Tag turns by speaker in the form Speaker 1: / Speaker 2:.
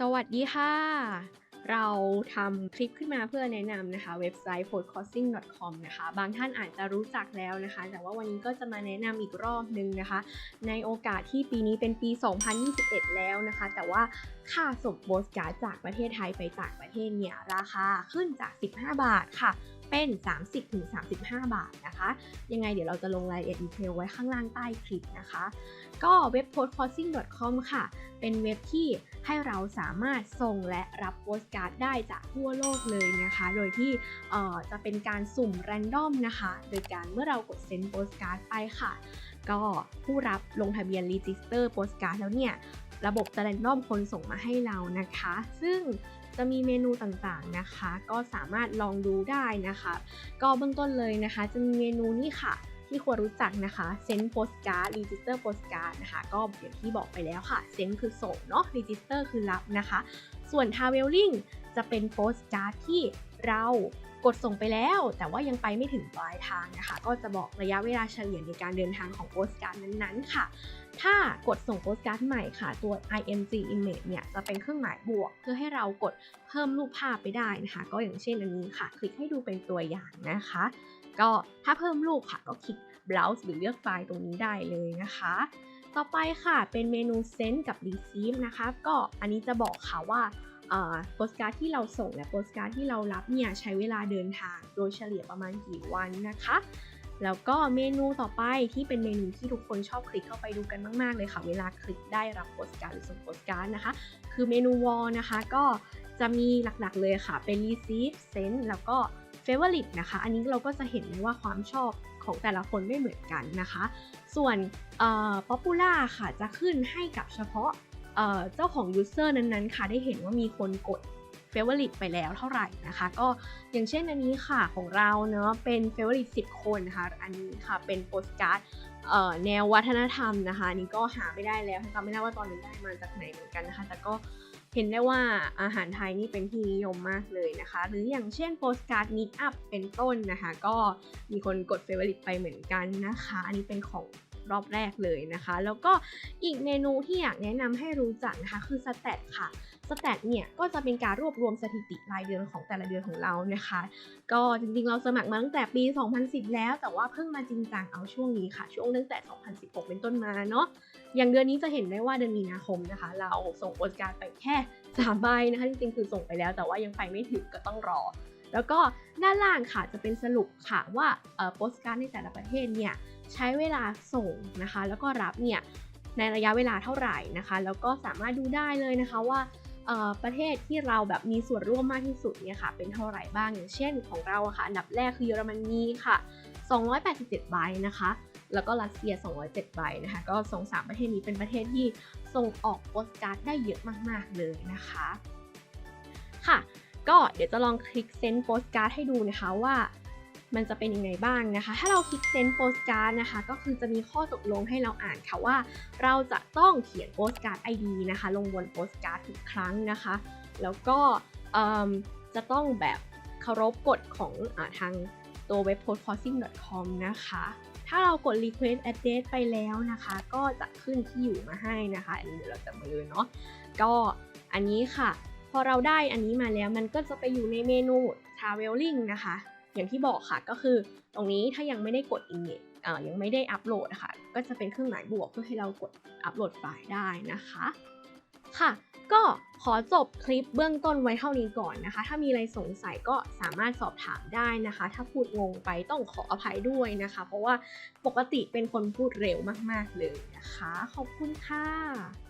Speaker 1: สวัสดีค่ะ เราทำคลิปขึ้นมาเพื่อแนะนำนะคะ เว็บไซต์ podcasting.com นะคะ บางท่านอาจจะรู้จักแล้วนะคะ แต่ว่าวันนี้ก็จะมาแนะนำอีกรอบนึงนะคะ ในโอกาสที่ปีนี้เป็นปี 2021 แล้วนะคะ แต่ว่าค่าส่งโบสการ์จากประเทศไทยไปต่างประเทศเนี่ย ราคาขึ้นจาก 15 บาทค่ะ เป็น 30-35 บาทนะคะ ยังไงเดี๋ยวเราจะลงรายละเอียดดีเทลไว้ข้างล่างใต้คลิปนะคะ ก็เว็บ postcrossing.com ค่ะ เป็นเว็บที่ให้เราสามารถส่งและรับโปสการ์ดได้จากทั่วโลกเลยนะคะ โดยที่จะเป็นการสุ่มแรนดอมนะคะ โดยการเมื่อเรากดเซ็นโปสการ์ดไปค่ะ ก็ผู้รับลงทะเบียนรีจิสเตอร์โปสการ์ดแล้วเนี่ยระบบจะแรนดอมคนส่งมาให้เรานะคะ ซึ่ง จะมีเมนูต่างๆนะคะ ก็สามารถลองดูได้นะคะ ก็เบื้องต้นเลยนะคะ จะมีเมนูนี้ค่ะที่ควรรู้จักนะคะเซนโปสการ์ดรีจิสเตอร์โปสการ์ดนะคะ ก็อย่างที่บอกไปแล้วค่ะเซนคือส่งเนาะรีจิสเตอร์คือรับนะคะ ส่วนทาเวลลิงจะเป็นโปสการ์ดที่ เรากดส่งไปแล้ว แต่ว่ายังไปไม่ถึงปลายทางนะคะ ก็จะบอกระยะเวลาเฉลี่ยในการเดินทางของโปสการ์ดนั้นๆ ค่ะ ถ้ากดส่งโปสการ์ดใหม่ค่ะ ตัว img image เนี่ยจะเป็นเครื่องหมายบวก เพื่อให้เรากดเพิ่มรูปภาพไปได้นะคะ ก็อย่างเช่นอันนี้ค่ะ คลิกให้ดูเป็นตัวอย่างนะคะ ก็ถ้าเพิ่มรูปค่ะก็คลิก browse หรือเลือกไฟล์ตรงนี้ได้เลยนะคะต่อไปค่ะเป็นเมนู send กับ receive นะคะก็อันนี้จะบอกค่ะว่า โปสการ์ดที่เราส่งและโปสการ์ดที่เรารับเนี่ยใช้เวลาเดินทางโดยเฉลี่ยประมาณกี่วันนะคะ แล้วก็เมนูต่อไปที่เป็นเมนูที่ทุกคนชอบคลิกเข้าไปดูกันมาก ๆ เลยค่ะ เวลาคลิกได้รับโปสการ์ดหรือส่งโปสการ์ดนะคะ คือเมนู wall นะคะก็จะมีหลักๆเลยค่ะ เป็น receive send แล้วก็ favorite นะคะ อันนี้เราก็จะเห็นเลยว่าความชอบของแต่ละคนไม่เหมือนกันนะคะ ส่วนเอ่อ popular ค่ะจะขึ้นให้กับเฉพาะ เเจ้าของ user นั้นๆค่ะได้เห็นว่ามีคนกด favorite ไปแล้วเท่าไหร่นะคะ ก็อย่างเช่นอันนี้ค่ะของเราเนาะเป็น favorite 10 คนนะคะอันนี้ค่ะเป็นโปสการ์ดแนววัฒนธรรมนะคะนนี้ก็หาไม่ได้แล้วจำไม่ได้ว่าตอนนี้ได้มาจากไหนเหมือนกันนะคะ แต่ก็เห็นได้ว่าอาหารไทยนี่เป็นที่นิยมมากเลยนะคะ หรืออย่างเช่นโปสการ์ดมิ t อัพเป็นต้นนะคะ ก็มีคนกด favorite ไปเหมือนกันนะคะ อันนี้เป็นของ รอบแรกเลยนะคะ แล้วก็อีกเมนูที่อยากแนะนำให้รู้จักนะคะคือสแตทค่ะสแตทเนี่ยก็จะเป็นการรวบรวมสถิติรายเดือนของแต่ละเดือนของเรานะคะ ก็จริงๆเราสมัครมาตั้งแต่ปี 2010 แล้ว แต่ว่าเพิ่งมาจริงจังเอาช่วงนี้ค่ะ ช่วงตั้งแต่ 2016 เป็นต้นมาเนาะอย่างเดือนนี้จะเห็นได้ว่าเดือนมีนาคมนะคะ เราส่งโปสการไปแค่3ใบนะคะจริงๆคือส่งไปแล้ว แต่ว่ายังไปไม่ถึงก็ต้องรอ แล้วก็ด้านล่างค่ะจะเป็นสรุปค่ะว่าโปสการ์ดในแต่ละประเทศเนี่ย ใช้เวลาส่งนะคะ แล้วก็รับเนี่ยในระยะเวลาเท่าไหร่นะคะ แล้วก็สามารถดูได้เลยนะคะว่าประเทศที่เราแบบมีส่วนร่วมมากที่สุดเนี่ยค่ะเป็นเท่าไหร่บ้างอย่างเช่นของเราอะค่ะอันดับแรกคือเยอรมนีค่ะ 287 ใบนะคะ แล้วก็รัสเซีย 207 ใบนะคะ ก็สองสามประเทศนี้เป็นประเทศที่ส่งออกโปสการ์ดได้เยอะมากๆเลยนะคะค่ะ ก็เดี๋ยวจะลองคลิกเซนโปสการ์ดให้ดูนะคะว่า มันจะเป็นยังไงบ้างนะคะ ถ้าเราคลิกเซนโปสการ์ดนะคะ ก็คือจะมีข้อตกลงให้เราอ่านค่ะว่า เราจะต้องเขียนโปสการ์ด ID นะคะ ลงบนโปสการ์ดทุกครั้งนะคะ แล้วก็จะต้องแบบเคารพกฎของอทางตัวเว็บ postcrossing.com นะคะ ถ้าเรากด request address ไปแล้วนะคะ ก็จะขึ้นที่อยู่มาให้นะคะ อันนี้เดี๋ยวเราจะมาเลยเนาะ ก็อันนี้ค่ะ พอเราได้อันนี้มาแล้วมันก็จะไปอยู่ในเมนู traveling นะคะ อย่างที่บอกค่ะก็คือตรงนี้ถ้ายังไม่ได้กด image อ่ายังไม่ได้อัปโหลดนะคะก็จะเป็นเครื่องหมายบวกเพื่อให้เรากดอัปโหลดไฟล์ได้นะคะค่ะ ก็ขอจบคลิปเบื้องต้นไว้เท่านี้ก่อนนะคะ ถ้ามีอะไรสงสัยก็สามารถสอบถามได้นะคะ ถ้าพูดงงไปต้องขออภัยด้วยนะคะ เพราะว่าปกติเป็นคนพูดเร็วมาก ๆ เลยนะคะ ขอบคุณค่ะ